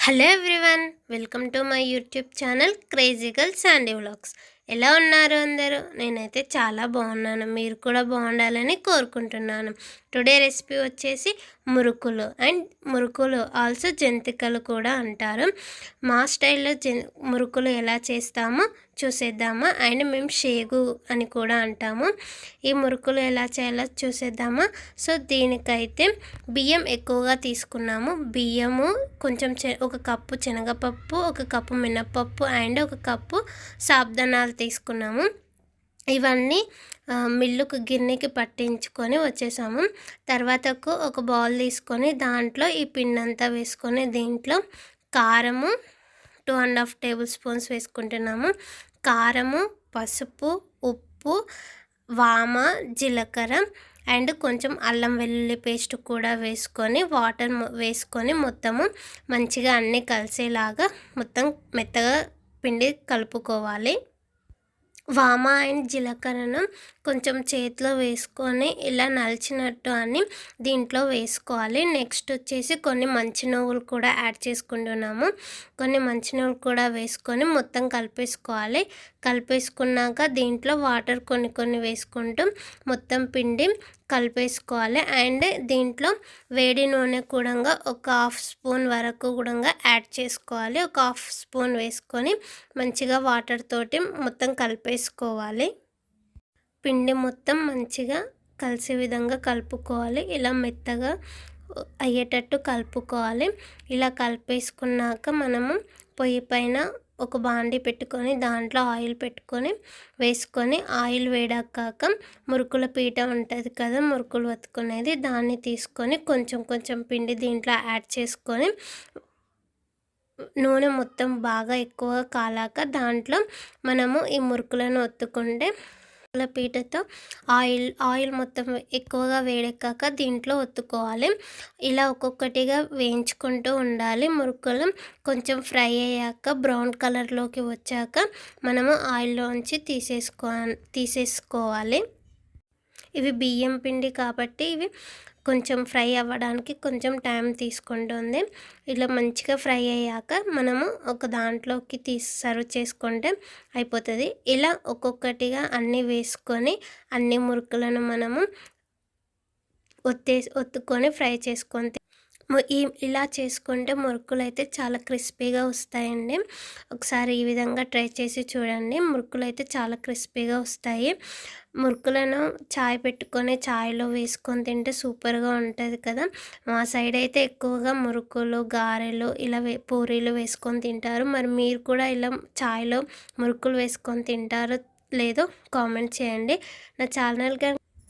Hello everyone welcome to my YouTube channel crazy girl Sandy vlogs. ఎలా ఉన్నారు అందరూ? నేనైతే చాలా బాగున్నాను. మీరు కూడా బాగుండాలని కోరుకుంటున్నాను. టుడే రెసిపీ వచ్చేసి మురుకులు అండ్ మురుకులు ఆల్సో జంతికలు కూడా అంటారు. మా స్టైల్లో జన్ మురుకులు ఎలా చేస్తామో చూసేద్దామా? అండ్ మేము షేగు అని కూడా అంటాము. ఈ మురుకులు ఎలా చేయాలో చూసేద్దామా? సో దీనికైతే బియ్యం ఎక్కువగా తీసుకున్నాము. బియ్యము కొంచెం ఒక కప్పు శనగపప్పు ఒక కప్పు మినప్పప్పు అండ్ ఒక కప్పు సాబ్దనాలు తీసుకున్నాము. ఇవన్నీ మిల్లుకు గిన్నెకి పట్టించుకొని వచ్చేసాము. తర్వాతకు ఒక బౌల్ తీసుకొని దాంట్లో ఈ పిండి అంతా వేసుకొని దీంట్లో కారము two and half tablespoons వేసుకుంటున్నాము. కారము పసుపు ఉప్పు వామ జీలకర్ర అండ్ కొంచెం అల్లం వెల్లుల్లి పేస్ట్ కూడా వేసుకొని వాటర్ వేసుకొని మొత్తము మంచిగా అన్నీ కలిసేలాగా మొత్తం మెత్తగా పిండి కలుపుకోవాలి. వామ అండ్ జీలకర్రను కొంచెం చేతిలో వేసుకొని ఇలా నలిచినట్టు అని దీంట్లో వేసుకోవాలి. నెక్స్ట్ వచ్చేసి కొన్ని మంచి నువ్వులు కూడా యాడ్ చేసుకుంటున్నాము. కొన్ని మంచి నువ్వులు కూడా వేసుకొని మొత్తం కలిపేసుకోవాలి. కలిపేసుకున్నాక దీంట్లో వాటర్ కొన్ని కొన్ని వేసుకుంటూ మొత్తం పిండి కలిపేసుకోవాలి. అండ్ దీంట్లో వేడి నూనె కూడా ఒక హాఫ్ స్పూన్ వరకు కూడా యాడ్ చేసుకోవాలి. ఒక హాఫ్ స్పూన్ వేసుకొని మంచిగా వాటర్ తోటి మొత్తం కలిపేసుకోవాలి. పిండి మొత్తం మంచిగా కలిసే విధంగా కలుపుకోవాలి. ఇలా మెత్తగా అయ్యేటట్టు కలుపుకోవాలి. ఇలా కలిపేసుకున్నాక మనము పొయ్యి పైన ఒక బాండి పెట్టుకొని దాంట్లో ఆయిల్ పెట్టుకొని వేసుకొని ఆయిల్ వేడాకాక మురుకుల పీట ఉంటుంది కదా మురుకులు వత్తుకునేది దాన్ని తీసుకొని కొంచెం కొంచెం పిండి దీంట్లో యాడ్ చేసుకొని నూనె మొత్తం బాగా ఎక్కువగా కాలాక దాంట్లో మనము ఈ మురుకులను ఒత్తుకుంటే పీటతో ఆయిల్ ఆయిల్ మొత్తం ఎక్కువగా వేడెక్కాక దీంట్లో ఒత్తుకోవాలి. ఇలా ఒక్కొక్కటిగా వేయించుకుంటూ ఉండాలి. మురుకులు కొంచెం ఫ్రై అయ్యాక బ్రౌన్ కలర్లోకి వచ్చాక మనము ఆయిల్లోంచి తీసేసుకో తీసేసుకోవాలి. ఇవి బియ్యం పిండి కాబట్టి ఇవి కొంచెం ఫ్రై అవ్వడానికి కొంచెం టైం తీసుకుంటుంది. ఇలా మంచిగా ఫ్రై అయ్యాక మనము ఒక దాంట్లోకి తీసి సర్వ్ చేసుకుంటే అయిపోతుంది. ఇలా ఒక్కొక్కటిగా అన్నీ వేసుకొని అన్ని మురుకులను మనము ఒత్తే ఒత్తుకొని ఫ్రై చేసుకొని ఇలా చేసుకుంటే మురుకులు అయితే చాలా క్రిస్పీగా వస్తాయండి. ఒకసారి ఈ విధంగా ట్రై చేసి చూడండి. మురుకులు అయితే చాలా క్రిస్పీగా వస్తాయి. మురుకులను చాయ్ పెట్టుకొని చాయ్లో వేసుకొని తింటే సూపర్గా ఉంటుంది కదా. మా సైడ్ అయితే ఎక్కువగా మురుకులు గారెలు ఇలా వే పూరీలు వేసుకొని తింటారు. మరి మీరు కూడా ఇలా చాయ్లో మురుకులు వేసుకొని తింటారు లేదో కామెంట్ చేయండి. నా ఛానల్